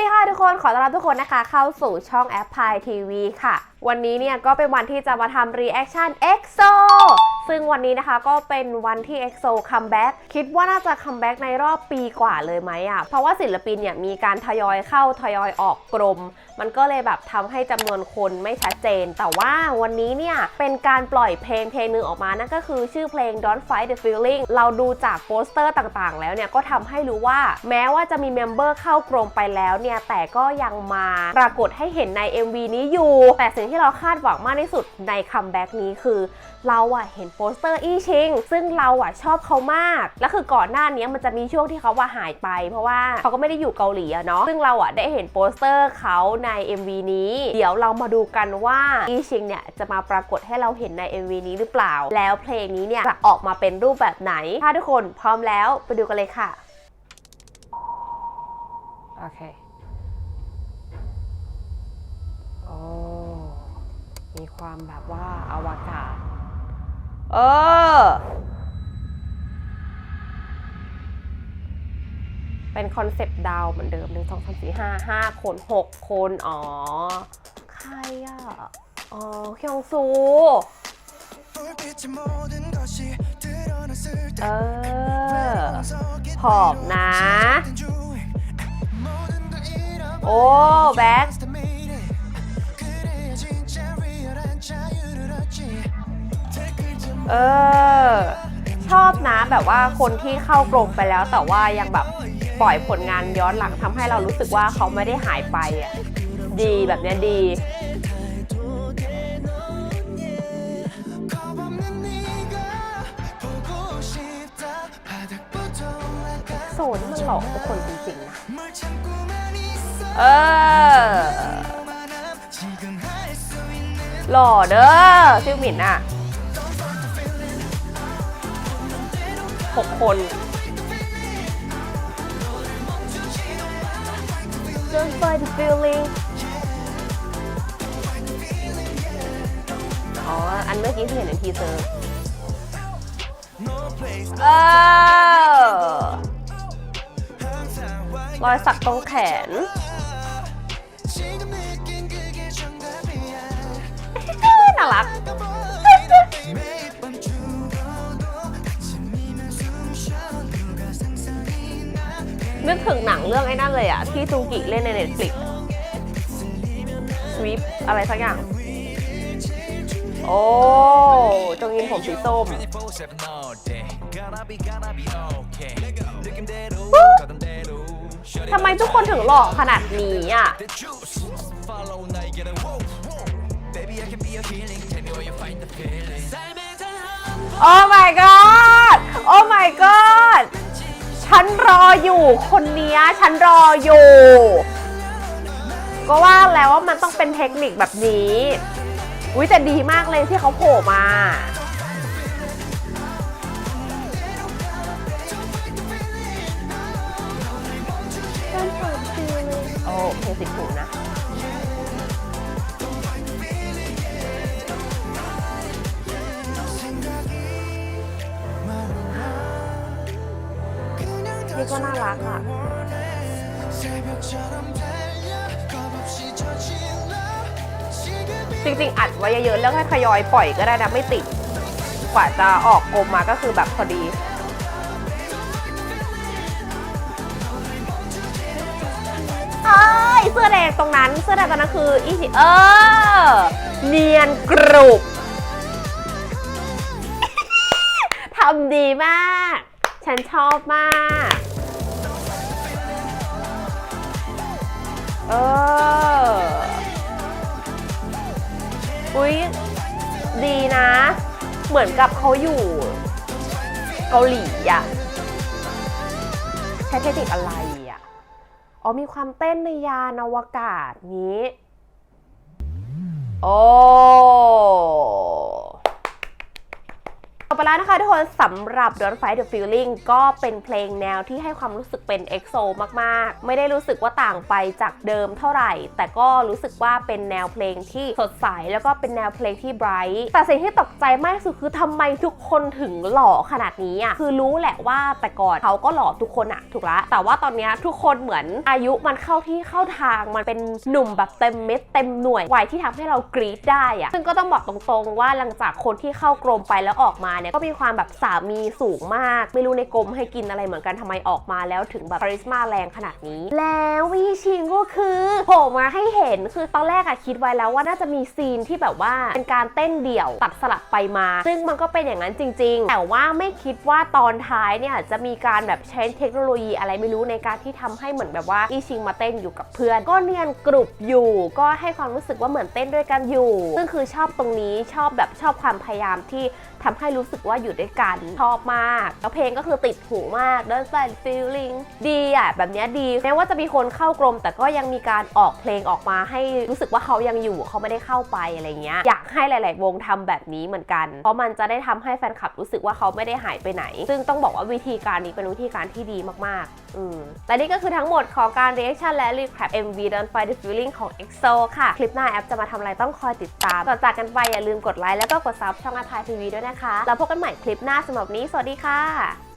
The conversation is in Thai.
ดีค่ะทุกคนขอต้อนรับทุกคนนะคะ เข้าสู่ช่องแอปพายทีวีค่ะ วันนี้เนี่ยก็เป็นวันที่จะมาทำรีแอคชั่น EXO ซึ่งวันนี้นะคะก็เป็นวันที่ EXO คัมแบ็กคิดว่าน่าจะคัมแบ็กในรอบปีกว่าเลยไหมอะ เพราะว่าศิลปินเนี่ยมีการทยอยเข้าทยอยออกกรม มันก็เลยแบบทำให้จำนวนคนไม่ชัดเจน แต่ว่าวันนี้เนี่ยเป็นการปล่อยเพลงเพลงหนึ่งออกมานั่นก็คือชื่อเพลง Don't Fight the Feeling เราดูจากโปสเตอร์ต่างๆ แล้วเนี่ยก็ทำให้รู้ว่าแม้ว่าจะมีเมมเบอร์เข้ากรมไปแล้วเนี่ยแต่ก็ยังมาปรากฏให้เห็นใน MV นี้อยู่ แต่สิ่งที่เราคาดหวังมากที่สุดในคัมแบ็กนี้คือ เราอะเห็นปสเตอร์อีชิง ซึ่งเราอะชอบเขามาก แล้วคือก่อนหน้านี้มันจะมีช่วงที่เขาว่าหายไป เพราะว่าเขาก็ไม่ได้อยู่เกาหลีอะเนาะซึ่งเราอะได้เห็นโปสเตอร์เขาใน MV นี้ เดี๋ยวเรามาดูกันว่าอีชิงเนี่ยจะมาปรากฏให้เราเห็นใน MV นี้หรือเปล่า แล้วเพลงนี้เนี่ยจะออกมาเป็นรูปแบบไหน ถ้าทุกคนพร้อมแล้วไปดูกันเลยค่ะ โอเค โอ้ มีความแบบว่าอวกาศ เออ เป็นคอนเซปต์ดาวเหมือนเดิมหนึ่งสองสามสี่ห้าห้าคนหกคน อ๋อ ใครอะ อ๋อเคียงซู เออหอบนะ โอ้ แบ็ค เออ ชอบนะแบบว่าคนที่เข้ากรมไปแล้วแต่ว่ายังแบบปล่อยผลงานย้อนหลังทำให้เรารู้สึกว่าเขาไม่ได้หายไปอะดีแบบเนี้ยดีโซนี่มันหลอกทุกคนจริงๆนะเออ หล่อเด้อชื่อหมินอะ หกคน Don't fight the feeling อ๋อ อันเมื่อกี้ที่เห็นในทีเซอร์เออรอยสักตรงแขน นึกถึงหนังเรื่องไอ้นั่นเลยอะที่ซูกิเล่นใน Netflix สวีปอะไรสักอย่าง โอ้จงยินผมสีส้มทำไมทุกคนถึงหล่อขนาดนี้อะโอ้ my god โอ้ my god ฉันรออยู่คนเนี้ยฉันรออยู่ ก็ว่าแล้วว่ามันต้องเป็นเทคนิคแบบนี้อุ้ยแต่ดีมากเลยที่เขาโผล่มา โอ้เพลงสิบหูนะี่ก็น่ารักอะจริงๆ อัดไว้เยอะๆแล้วให้ทยอยปล่อยก็ได้นะไม่ติด กว่าจะออกกลมมาก็คือแบบพอดีเอ้ยเสื้อแดงตรงนั้นเสื้อแดงตรงนั้นคืออีเออ เนียนกรุบทำดีมาก ฉันชอบมาก เออ อุ้ยดีนะ เหมือนกับเขาอยู่เกาหลีอะใช้เทคนิคอะไรอะอ๋อมีความเต้นในยานอวกาศนี้ โอ้ ไปแล้วนะคะทุกคนสำหรับ Don't Fight the Feeling ก็เป็นเพลงแนวที่ให้ความรู้สึกเป็น EXO มาก ๆ ไม่ได้รู้สึกว่าต่างไปจากเดิมเท่าไหร่ แต่ก็รู้สึกว่าเป็นแนวเพลงที่สดใส แล้วก็เป็นแนวเพลงที่ไบรท์แต่สิ่งที่ตกใจมากที่สุดคือทำไมทุกคนถึงหล่อขนาดนี้อะคือรู้แหละว่าแต่ก่อนเขาก็หล่อทุกคนอะถูกละแต่ว่าตอนนี้ทุกคนเหมือนอายุมันเข้าที่เข้าทางมันเป็นหนุ่มแบบเต็มเม็ดเต็มหน่วยวัยที่ทำให้เรากรี๊ดได้อะซึ่งก็ต้องบอกตรงๆว่าหลังจากคนที่เข้ากรมไปแล้วออกมาเนี่ยก็มีความแบบสามีสูงมาก ไม่รู้ในกรมให้กินอะไรเหมือนกันทำไมออกมาแล้วถึงแบบคาริสมาแรงขนาดนี้ แล้ววีชิงก็คือโผล่มาให้เห็นคือตอนแรกอะคิดไว้แล้วว่าน่าจะมีซีนที่แบบว่าเป็นการเต้นเดี่ยวตัดสลับไปมา ซึ่งมันก็เป็นอย่างนั้นจริง ๆ แต่ว่าไม่คิดว่าตอนท้ายเนี่ยจะมีการแบบใช้เทคโนโลยีอะไรไม่รู้ในการที่ทำให้เหมือนแบบว่าอีชิงมาเต้นอยู่กับเพื่อน ก็เนียนกรุบอยู่ ก็ให้ความรู้สึกว่าเหมือนเต้นด้วยกันอยู่ ซึ่งคือชอบตรงนี้ชอบแบบชอบความพยายามที่ทำให้รู้สึกว่าอยู่ด้วยกันชอบมาก แล้วเพลงก็คือติดหูมากดนสันฟีลลิ่งดีอะแบบนี้ดีแม้ว่าจะมีคนเข้ากรม แต่ก็ยังมีการออกเพลงออกมาให้รู้สึกว่าเขายังอยู่เขาไม่ได้เข้าไปอะไรเงี้ยอยากให้หลาย ๆ วงทำแบบนี้เหมือนกัน เพราะมันจะได้ทำให้แฟนคลับรู้สึกว่าเขาไม่ได้หายไปไหน ซึ่งต้องบอกว่าวิธีการนี้เป็นวิธีการที่ดีมาก ๆและนี่ก็คือทั้งหมดของการ reaction และ recap MV Don't Fight the Feeling ของ EXO ค่ะ คลิปหน้าแอปจะมาทำอะไรต้องคอยติดตาม ก่อนจากกันไปอย่าลืมกดไลค์แล้วก็กดซับช่องอาพายทีวีด้วยนะคะ แล้วพบกันใหม่คลิปหน้าสำหรับนี้ สวัสดีค่ะ